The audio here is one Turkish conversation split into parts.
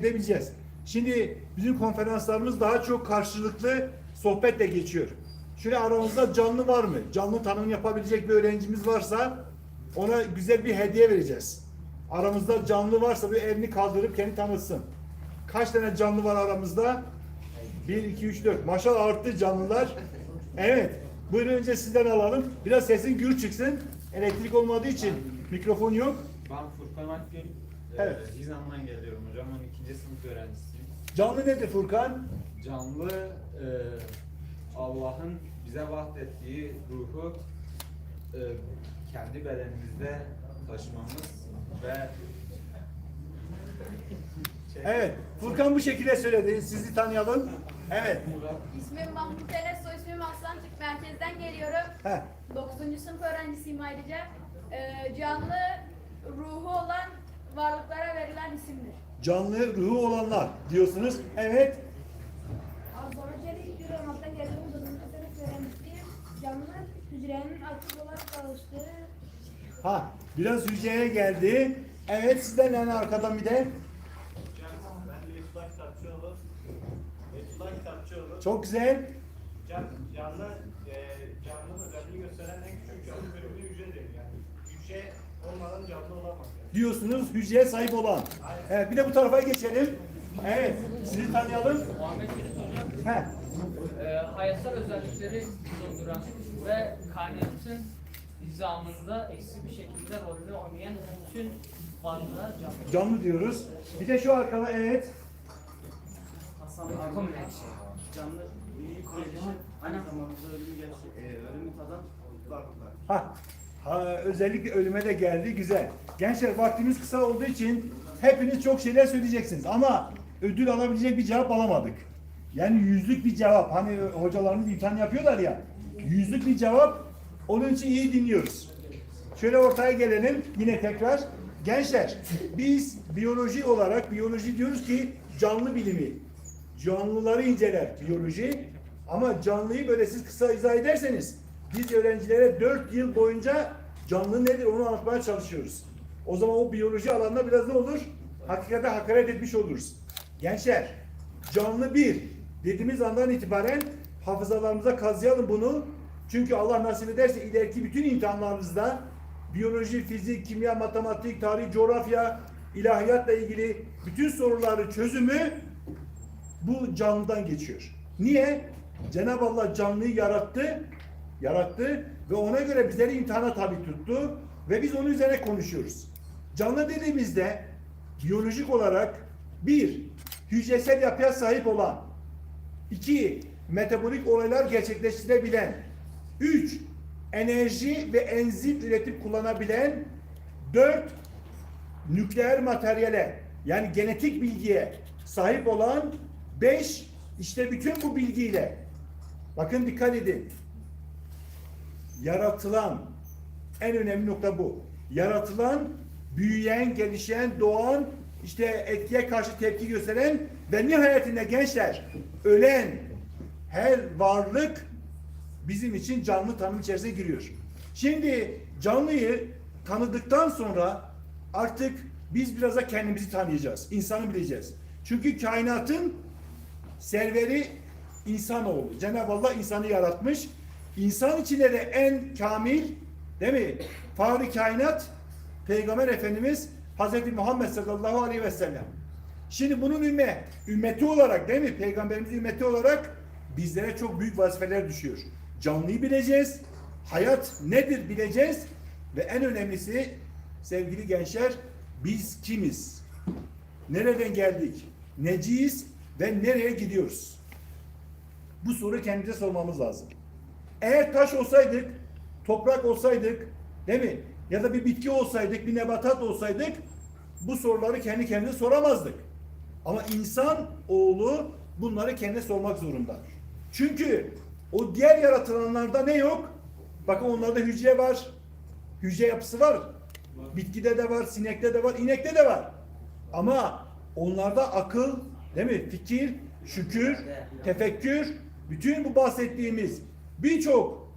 edebileceğiz. Şimdi bizim konferanslarımız daha çok karşılıklı sohbetle geçiyor. Şöyle aramızda canlı var mı? Canlı tanım yapabilecek bir öğrencimiz varsa ona güzel bir hediye vereceğiz. Aramızda canlı varsa bir elini kaldırıp kendi tanıtsın. Kaç tane canlı var aramızda? 1, 2, 3, 4. Maşallah arttı canlılar. Evet. Buyurun önce sizden alalım. Biraz sesin gür çıksın. Elektrik olmadığı için mikrofon yok. Ben Furkan Akgül. Ee, Evet. Hizan'dan geliyorum hocam. Ben ikinci sınıf öğrencisiyim. Canlı nedir Furkan? Canlı e, Allah'ın bize vahdettiği ruhu e, kendi bedenimizde taşımamız ve Evet. Furkan bu şekilde söyledi. Sizi tanıyalım. Evet. İsmim Mahmut Enes, soy ismim Aslan Türk Merkez'den geliyorum. Heh. 9. sınıf öğrencisiyim ayrıca. Ee, canlı ruhu olan varlıklara verilen isimdir. Canlı ruhu olanlar diyorsunuz. Evet. Arkeolojide bir olmaktan geldiğimiz dönemde öğrenmiştik. Canlı hücrenin aktif olarak çalıştığı Ha, biraz hücreye geldi. Evet, sizden yani arkadan bir de. Ben Lütfullah Kitapçıoğlu. Lütfullah Kitapçıoğlu. Çok güzel. Can, canlı, e, canlı özelliği gösteren en küçük canlı bölümü hücredir. Yani hücre olmadan canlı olamaz. Diyorsunuz hücreye sahip olan. Evet, bir de bu tarafa geçelim. Evet, sizi tanıyalım. Muhammed Ferit Hocam, Heh. e, hayatsal özellikleri bulunduran ve kainatın nizamında eksi bir şekilde rolünü oynayan bütün varlığa canlı. Canlı diyoruz. Bir de şu arkada evet. Hasan Arka Canlı büyük kuruluşu aynı zamanda ölümü, gerçek, e, ölümü tadan varlıklar. Ha, ha, özellikle ölüme de geldi. Güzel. Gençler vaktimiz kısa olduğu için hepiniz çok şeyler söyleyeceksiniz. Ama ödül alabilecek bir cevap alamadık. Yani yüzlük bir cevap. Hani hocalarımız imtihan yapıyorlar ya. Yüzlük bir cevap. Onun için iyi dinliyoruz. Şöyle ortaya gelelim. Yine tekrar. Gençler biz biyoloji olarak biyoloji diyoruz ki canlı bilimi. Canlıları inceler biyoloji. Ama canlıyı böyle siz kısa izah ederseniz biz öğrencilere 4 yıl boyunca canlı nedir onu anlatmaya çalışıyoruz. O zaman o biyoloji alanında biraz ne olur? Hakikate hakaret etmiş oluruz. Gençler canlı bir dediğimiz andan itibaren hafızalarımıza kazıyalım bunu. Çünkü Allah nasip ederse ileriki bütün imtihanlarınızda biyoloji, fizik, kimya, matematik, tarih, coğrafya, ilahiyatla ilgili bütün soruları çözümü bu canlıdan geçiyor. Niye? Cenab-ı Allah canlıyı yarattı, yarattı ve ona göre bizleri imtihana tabi tuttu ve biz onun üzerine konuşuyoruz. Canlı dediğimizde biyolojik olarak bir, hücresel yapıya sahip olan, iki, metabolik olaylar gerçekleştirebilen, üç, enerji ve enzim üretip kullanabilen, dört, nükleer materyale yani genetik bilgiye sahip olan 5 işte bütün bu bilgiyle bakın dikkat edin yaratılan en önemli nokta bu. Yaratılan, büyüyen, gelişen, doğan, işte etkiye karşı tepki gösteren ve nihayetinde gençler ölen her varlık bizim için canlı tanım içerisine giriyor. Şimdi canlıyı tanıdıktan sonra artık biz biraz da kendimizi tanıyacağız. insanı bileceğiz. Çünkü kainatın serveri insanoğlu. Cenab-ı Allah insanı yaratmış. İnsan içinde de en kamil değil mi? Fahri kainat Peygamber Efendimiz Hazreti Muhammed sallallahu aleyhi ve sellem. Şimdi bunun ümme, ümmeti olarak değil mi? Peygamberimiz ümmeti olarak bizlere çok büyük vazifeler düşüyor. Canlıyı bileceğiz. Hayat nedir bileceğiz. Ve en önemlisi sevgili gençler biz kimiz? Nereden geldik? Neciyiz ve nereye gidiyoruz? Bu soru kendimize sormamız lazım. Eğer taş olsaydık, toprak olsaydık, değil mi? Ya da bir bitki olsaydık, bir nebatat olsaydık bu soruları kendi kendine soramazdık. Ama insan oğlu bunları kendine sormak zorunda. Çünkü o diğer yaratılanlarda ne yok? Bakın onlarda hücre var. Hücre yapısı var. Bitkide de var, sinekte de var, inekte de var. Ama onlarda akıl, değil mi? Fikir, şükür, tefekkür, bütün bu bahsettiğimiz birçok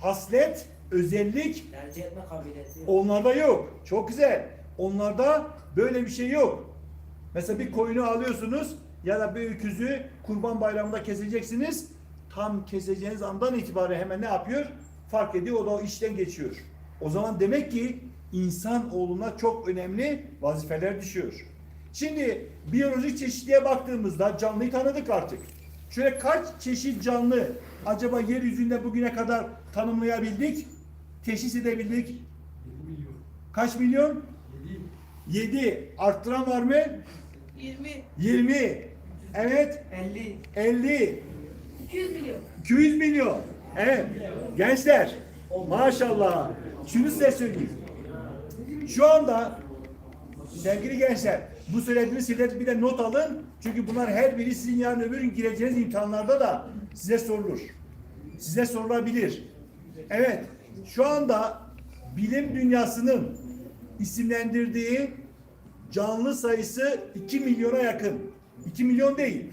haslet, özellik Tercih etme kabiliyeti. onlarda yok. Çok güzel. Onlarda böyle bir şey yok. Mesela bir koyunu alıyorsunuz ya da bir öküzü kurban bayramında keseceksiniz. Tam keseceğiniz andan itibaren hemen ne yapıyor? Fark ediyor o da o işten geçiyor. O zaman demek ki insan oğluna çok önemli vazifeler düşüyor. Şimdi biyolojik çeşitliğe baktığımızda canlıyı tanıdık artık. Şöyle kaç çeşit canlı acaba yeryüzünde bugüne kadar tanımlayabildik? Teşhis edebildik? Kaç milyon? 7. Arttıran var mı? 20, 20. Evet. 50. 50. 200 milyon. 200 milyon. Evet. Gençler. Maşallah. Şunu size söyleyeyim. Şu anda sevgili gençler bu söylediğiniz şeyleri bir de not alın. Çünkü bunlar her biri sizin yarın öbür gün gireceğiniz imtihanlarda da size sorulur. Size sorulabilir. Evet. Şu anda bilim dünyasının isimlendirdiği canlı sayısı 2 milyona yakın. 2 milyon değil.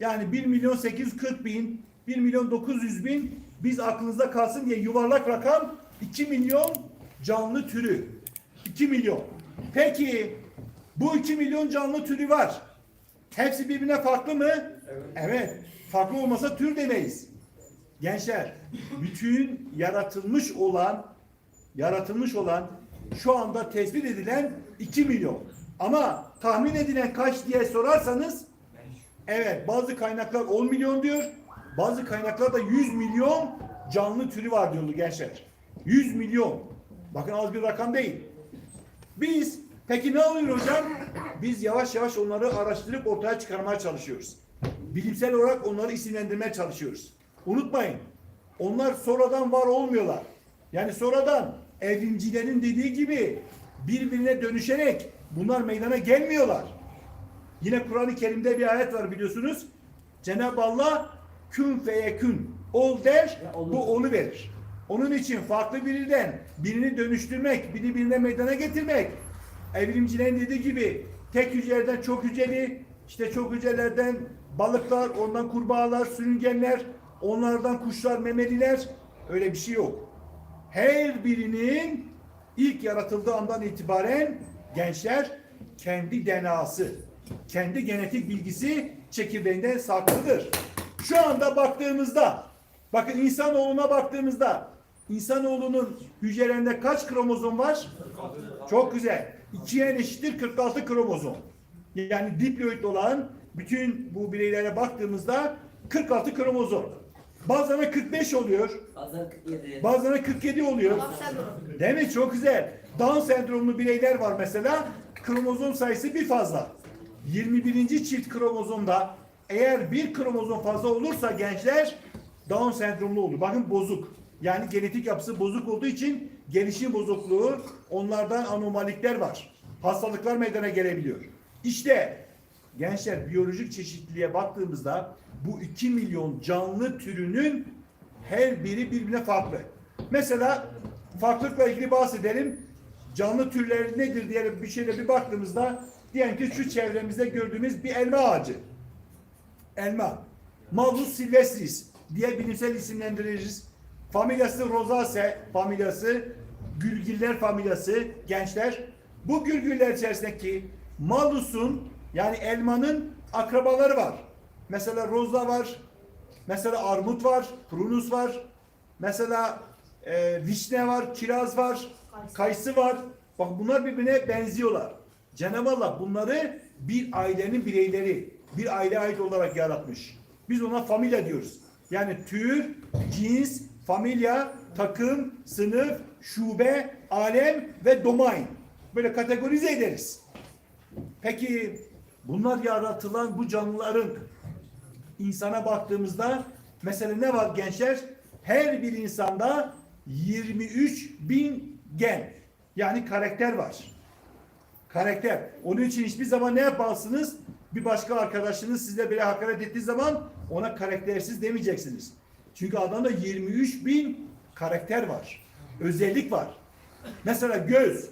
Yani 1 milyon 840 bin, 1 milyon 900 bin biz aklınızda kalsın diye yuvarlak rakam 2 milyon canlı türü. 2 milyon. Peki bu 2 milyon canlı türü var. Hepsi birbirine farklı mı? Evet. Farklı olmasa tür demeyiz. Gençler, bütün yaratılmış olan yaratılmış olan şu anda tespit edilen 2 milyon. Ama tahmin edilen kaç diye sorarsanız Evet bazı kaynaklar 10 milyon diyor. Bazı kaynaklarda 100 milyon canlı türü var diyordu gençler. 100 milyon. Bakın az bir rakam değil. Biz peki ne oluyor hocam? Biz yavaş yavaş onları araştırıp ortaya çıkarmaya çalışıyoruz. Bilimsel olarak onları isimlendirmeye çalışıyoruz. Unutmayın. Onlar sonradan var olmuyorlar. Yani sonradan evrimcilerin dediği gibi birbirine dönüşerek bunlar meydana gelmiyorlar. Yine Kur'an-ı Kerim'de bir ayet var biliyorsunuz. Cenab-ı Allah kün feyekün ol der, bu onu verir. Onun için farklı birinden birini dönüştürmek, biri birine meydana getirmek. Evrimcilerin dediği gibi tek hücreden çok hücreli, işte çok hücrelerden balıklar, ondan kurbağalar, sürüngenler, onlardan kuşlar, memeliler öyle bir şey yok. Her birinin ilk yaratıldığı andan itibaren gençler kendi DNA'sı, kendi genetik bilgisi çekirdeğinde saklıdır. Şu anda baktığımızda, bakın insanoğluna baktığımızda, insanoğlunun hücrelerinde kaç kromozom var? Çok güzel. 2'ye eşittir 46 kromozom. Yani diploid olan bütün bu bireylere baktığımızda 46 kromozom. Bazılarına 45 oluyor. Bazen 47. Bazılarına 47 oluyor. Değil mi? Çok güzel. Down sendromlu bireyler var mesela. Kromozom sayısı bir fazla. 21. çift kromozomda eğer bir kromozom fazla olursa gençler Down sendromlu olur. Bakın bozuk. Yani genetik yapısı bozuk olduğu için gelişim bozukluğu onlardan anomalikler var. Hastalıklar meydana gelebiliyor. İşte gençler biyolojik çeşitliliğe baktığımızda bu 2 milyon canlı türünün her biri birbirine farklı. Mesela farklılıkla ilgili bahsedelim. Canlı türleri nedir diye bir şeyle bir baktığımızda diyelim ki şu çevremizde gördüğümüz bir elma ağacı. Elma. Malus silvestris diye bilimsel isimlendiririz. Familyası Rosaceae familyası, gülgiller familyası gençler. Bu gülgüller içerisindeki Malus'un yani elmanın akrabaları var. Mesela roza var, mesela armut var, prunus var, mesela e, vişne var, kiraz var, kayısı var. Bak bunlar birbirine benziyorlar. Cenab-ı Allah bunları bir ailenin bireyleri, bir aile ait olarak yaratmış. Biz ona familya diyoruz. Yani tür, cins, familya, takım, sınıf, şube, alem ve domain. Böyle kategorize ederiz. Peki bunlar yaratılan bu canlıların insana baktığımızda mesela ne var gençler? Her bir insanda 23 bin gen yani karakter var. Karakter. Onun için hiçbir zaman ne yaparsınız? Bir başka arkadaşınız size böyle hakaret ettiği zaman ona karaktersiz demeyeceksiniz. Çünkü adamda 23 bin karakter var. Özellik var. Mesela göz.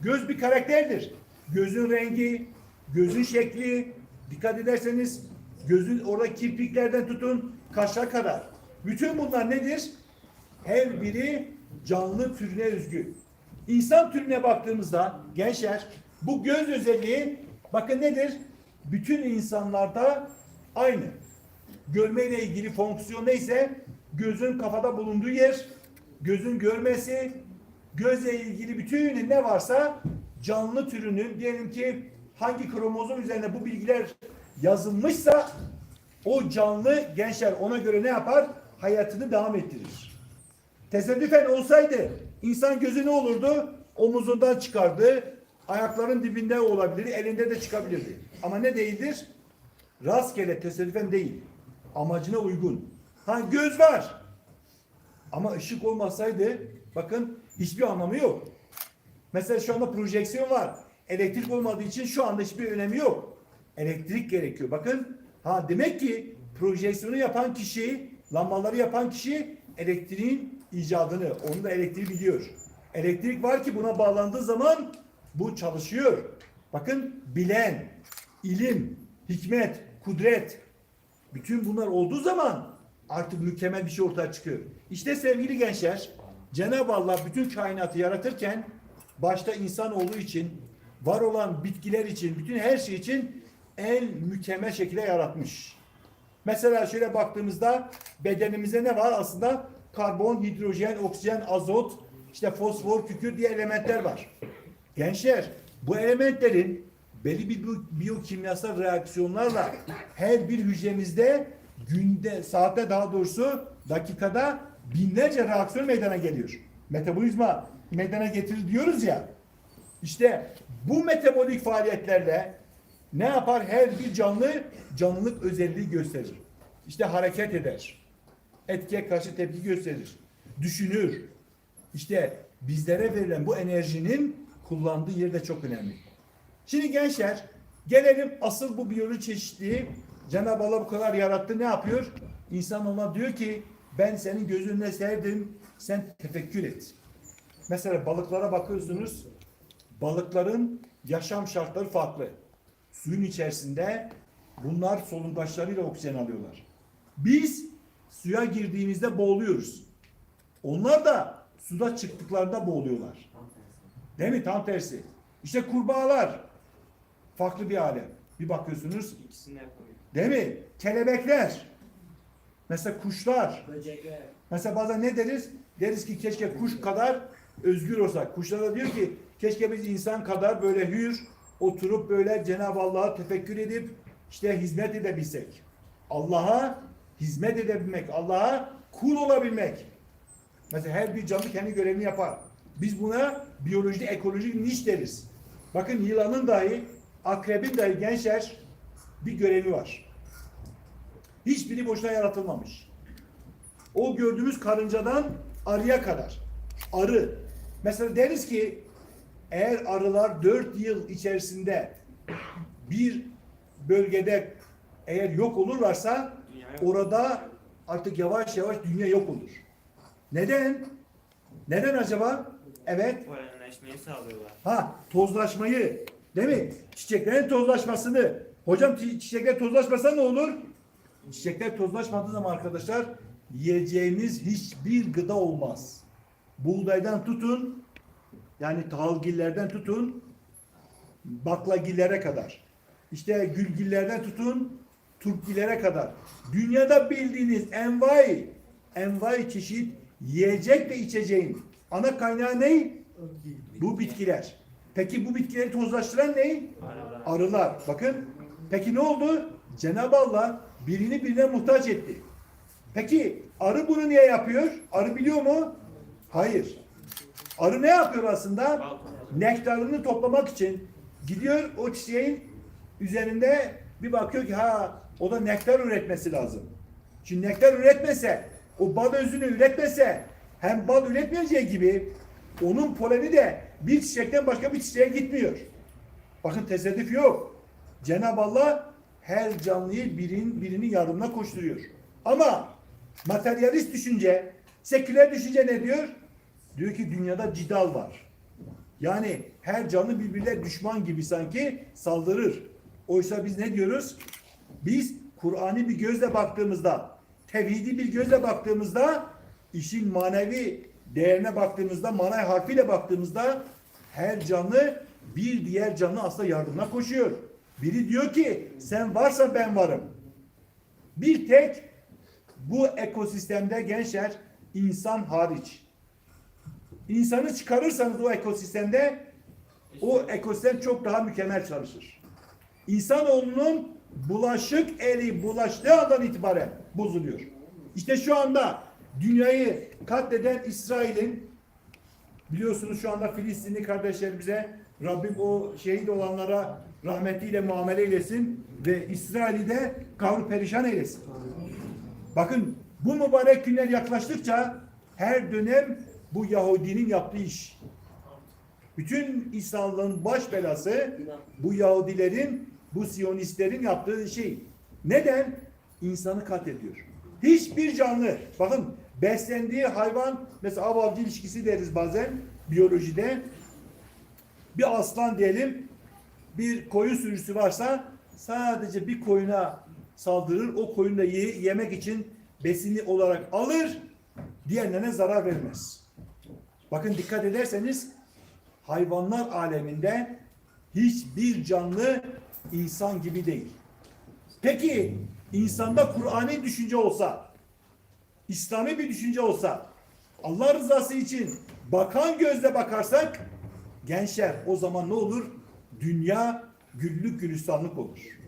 Göz bir karakterdir. Gözün rengi, gözün şekli, dikkat ederseniz gözün orada kirpiklerden tutun kaşa kadar. Bütün bunlar nedir? Her biri canlı türüne özgü. İnsan türüne baktığımızda gençler bu göz özelliği Bakın nedir? Bütün insanlarda aynı. Görmeyle ilgili fonksiyon neyse gözün kafada bulunduğu yer, gözün görmesi, gözle ilgili bütün ne varsa canlı türünün diyelim ki hangi kromozom üzerine bu bilgiler yazılmışsa o canlı gençler ona göre ne yapar? Hayatını devam ettirir. Tesadüfen olsaydı insan gözü ne olurdu? Omuzundan çıkardı. Ayakların dibinde olabilir, elinde de çıkabilirdi. Ama ne değildir? Rastgele tesadüfen değil. Amacına uygun. Ha göz var. Ama ışık olmasaydı bakın hiçbir anlamı yok. Mesela şu anda projeksiyon var. Elektrik olmadığı için şu anda hiçbir önemi yok. Elektrik gerekiyor. Bakın ha demek ki projeksiyonu yapan kişi, lambaları yapan kişi elektriğin icadını, onu da elektriği biliyor. Elektrik var ki buna bağlandığı zaman bu çalışıyor. Bakın bilen, ilim, hikmet, kudret bütün bunlar olduğu zaman artık mükemmel bir şey ortaya çıkıyor. İşte sevgili gençler, Cenab-ı Allah bütün kainatı yaratırken başta insan olduğu için, var olan bitkiler için, bütün her şey için en mükemmel şekilde yaratmış. Mesela şöyle baktığımızda bedenimizde ne var? Aslında karbon, hidrojen, oksijen, azot, işte fosfor, kükür diye elementler var. Gençler bu elementlerin belli bir biyo- biyokimyasal reaksiyonlarla her bir hücremizde günde, saatte daha doğrusu dakikada binlerce reaksiyon meydana geliyor. Metabolizma meydana getirir diyoruz ya. İşte bu metabolik faaliyetlerle ne yapar? Her bir canlı canlılık özelliği gösterir. İşte hareket eder. Etkiye karşı tepki gösterir. Düşünür. İşte bizlere verilen bu enerjinin kullandığı yer de çok önemli. Şimdi gençler gelelim asıl bu biyoloji çeşitliliği Cenab-ı Allah bu kadar yarattı ne yapıyor? İnsan ona diyor ki ben senin gözünle sevdim sen tefekkür et. Mesela balıklara bakıyorsunuz balıkların yaşam şartları farklı. Suyun içerisinde bunlar solungaçlarıyla oksijen alıyorlar. Biz suya girdiğimizde boğuluyoruz. Onlar da suda çıktıklarında boğuluyorlar. Değil mi? Tam tersi. İşte kurbağalar farklı bir alem. Bir bakıyorsunuz İkisini yapıyor. değil mi? Kelebekler. Mesela kuşlar. Böcekler. Mesela bazen ne deriz? Deriz ki keşke kuş kadar özgür olsak. Kuşlar da diyor ki keşke biz insan kadar böyle hür oturup böyle Cenab-ı Allah'a tefekkür edip işte hizmet edebilsek. Allah'a hizmet edebilmek, Allah'a kul olabilmek. Mesela her bir canlı kendi görevini yapar. Biz buna biyolojide ekolojik niş deriz. Bakın yılanın dahi, akrebin dahi gençler bir görevi var. Hiçbiri boşuna yaratılmamış. O gördüğümüz karıncadan arıya kadar. Arı. Mesela deriz ki eğer arılar 4 yıl içerisinde bir bölgede eğer yok olurlarsa orada artık yavaş yavaş dünya yok olur. Neden? Neden acaba? Evet. Polenleşmeyi sağlıyorlar. Ha tozlaşmayı değil mi? Çiçeklerin tozlaşmasını. Hocam çi- çiçekler tozlaşmasa ne olur? Çiçekler tozlaşmadığı zaman arkadaşlar yiyeceğimiz hiçbir gıda olmaz. Buğdaydan tutun yani tahılgillerden tutun baklagillere kadar. İşte gülgillerden tutun turpgillere kadar. Dünyada bildiğiniz envai envai çeşit yiyecek ve içeceğin ana kaynağı ne? Bu bitkiler. Peki bu bitkileri tozlaştıran ne? Arılar. Bakın. Peki ne oldu? Cenab-ı Allah birini birine muhtaç etti. Peki arı bunu niye yapıyor? Arı biliyor mu? Hayır. Arı ne yapıyor aslında? Nektarını toplamak için gidiyor o çiçeğin üzerinde bir bakıyor ki ha o da nektar üretmesi lazım. Şimdi nektar üretmese, o bal özünü üretmese hem bal üretmeyeceği gibi onun poleni de bir çiçekten başka bir çiçeğe gitmiyor. Bakın tesadüf yok. Cenab-ı Allah her canlıyı birin, birinin yardımına koşturuyor. Ama materyalist düşünce, seküler düşünce ne diyor? Diyor ki dünyada cidal var. Yani her canlı birbirine düşman gibi sanki saldırır. Oysa biz ne diyoruz? Biz Kur'an'ı bir gözle baktığımızda, tevhidi bir gözle baktığımızda, işin manevi değerine baktığımızda, manay harfiyle baktığımızda her canlı bir diğer canlı aslında yardımına koşuyor. Biri diyor ki sen varsa ben varım. Bir tek bu ekosistemde gençler insan hariç. İnsanı çıkarırsanız o ekosistemde o ekosistem çok daha mükemmel çalışır. İnsanoğlunun bulaşık eli bulaştığı andan itibaren bozuluyor. İşte şu anda dünyayı katleden İsrail'in biliyorsunuz şu anda Filistinli kardeşlerimize Rabbim o şehit olanlara rahmetiyle muamele eylesin ve İsrail'i de kavru perişan eylesin. Bakın bu mübarek günler yaklaştıkça her dönem bu Yahudinin yaptığı iş. Bütün İslamlığın baş belası bu Yahudilerin, bu Siyonistlerin yaptığı şey. Neden? İnsanı katlediyor. Hiçbir canlı, bakın beslendiği hayvan, mesela av avcı ilişkisi deriz bazen biyolojide. Bir aslan diyelim, bir koyun sürüsü varsa sadece bir koyuna saldırır. O koyunu da ye- yemek için besini olarak alır. Diğerlerine zarar vermez. Bakın dikkat ederseniz hayvanlar aleminde hiçbir canlı insan gibi değil. Peki insanda Kur'an'ı düşünce olsa, İslami bir düşünce olsa, Allah rızası için bakan gözle bakarsak gençler o zaman ne olur? Dünya güllük gülistanlık olur.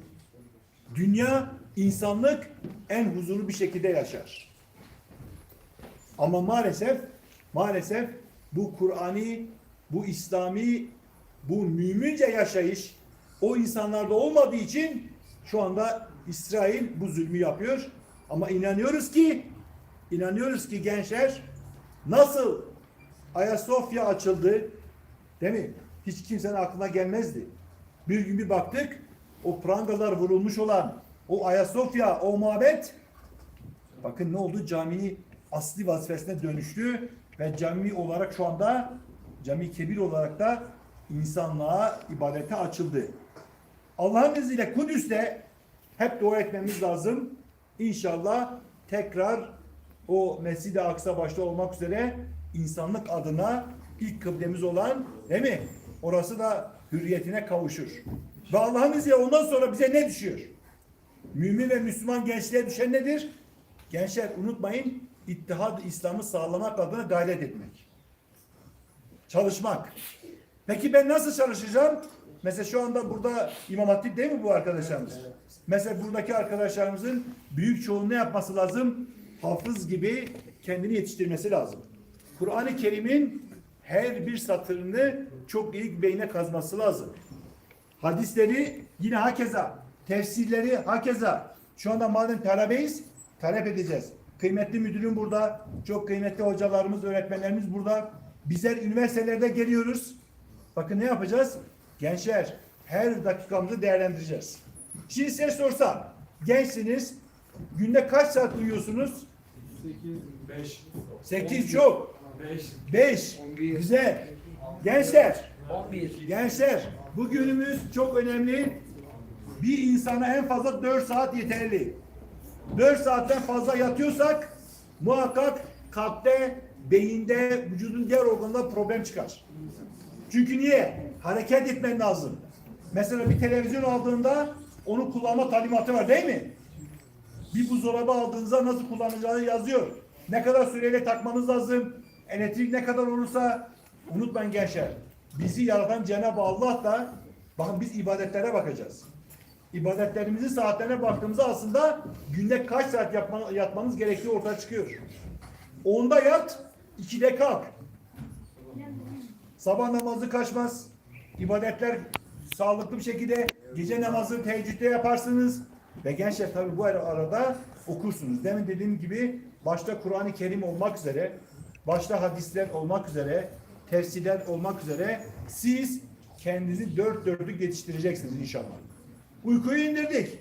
Dünya insanlık en huzurlu bir şekilde yaşar. Ama maalesef maalesef bu Kur'ani, bu İslami, bu mümince yaşayış o insanlarda olmadığı için şu anda İsrail bu zulmü yapıyor. Ama inanıyoruz ki inanıyoruz ki gençler nasıl Ayasofya açıldı değil mi? Hiç kimsenin aklına gelmezdi. Bir gün bir baktık o prangalar vurulmuş olan o Ayasofya, o mabet bakın ne oldu? Cami asli vazifesine dönüştü ve cami olarak şu anda cami kebir olarak da insanlığa ibadete açıldı. Allah'ın izniyle Kudüs'te hep dua etmemiz lazım. İnşallah tekrar o Mescid-i Aksa başta olmak üzere insanlık adına ilk kıblemiz olan değil mi? Orası da hürriyetine kavuşur. Ve Allah'ın izniyle ondan sonra bize ne düşüyor? Mümin ve Müslüman gençliğe düşen nedir? Gençler unutmayın ittihad İslam'ı sağlamak adına gayret etmek. Çalışmak. Peki ben nasıl çalışacağım? Mesela şu anda burada İmam Hatip değil mi bu arkadaşlarımız? Mesela buradaki arkadaşlarımızın büyük çoğunluğu ne yapması lazım? Hafız gibi kendini yetiştirmesi lazım. Kur'an-ı Kerim'in her bir satırını çok iyi beyne kazması lazım. Hadisleri yine hakeza. Tefsirleri hakeza. Şu anda madem talebeyiz, talep edeceğiz. Kıymetli müdürüm burada. Çok kıymetli hocalarımız, öğretmenlerimiz burada. Bizler üniversitelerde geliyoruz. Bakın ne yapacağız? Gençler her dakikamızı değerlendireceğiz. Şimdi size sorsam, gençsiniz, günde kaç saat uyuyorsunuz? 5. 8 çok. 5. 5. Güzel. Gençler, 11. Gençler, bugünümüz çok önemli. Bir insana en fazla 4 saat yeterli. 4 saatten fazla yatıyorsak muhakkak kalpte, beyinde, vücudun diğer organında problem çıkar. Çünkü niye? Hareket etmen lazım. Mesela bir televizyon aldığında onu kullanma talimatı var değil mi? Bir buzdolabı aldığınızda nasıl kullanacağını yazıyor. Ne kadar süreyle takmanız lazım. Elektrik ne kadar olursa unutmayın gençler. Bizi yaratan Cenab-ı Allah da bakın biz ibadetlere bakacağız. İbadetlerimizin saatlerine baktığımızda aslında günde kaç saat yapma, yatmanız gerektiği ortaya çıkıyor. Onda yat, ikide kalk. Sabah namazı kaçmaz. İbadetler sağlıklı bir şekilde gece namazı teheccüde yaparsınız. Ve gençler tabi bu ara- arada okursunuz. Demin dediğim gibi başta Kur'an-ı Kerim olmak üzere, başta hadisler olmak üzere, tefsirler olmak üzere siz kendinizi dört dörtlük yetiştireceksiniz inşallah. Uykuyu indirdik.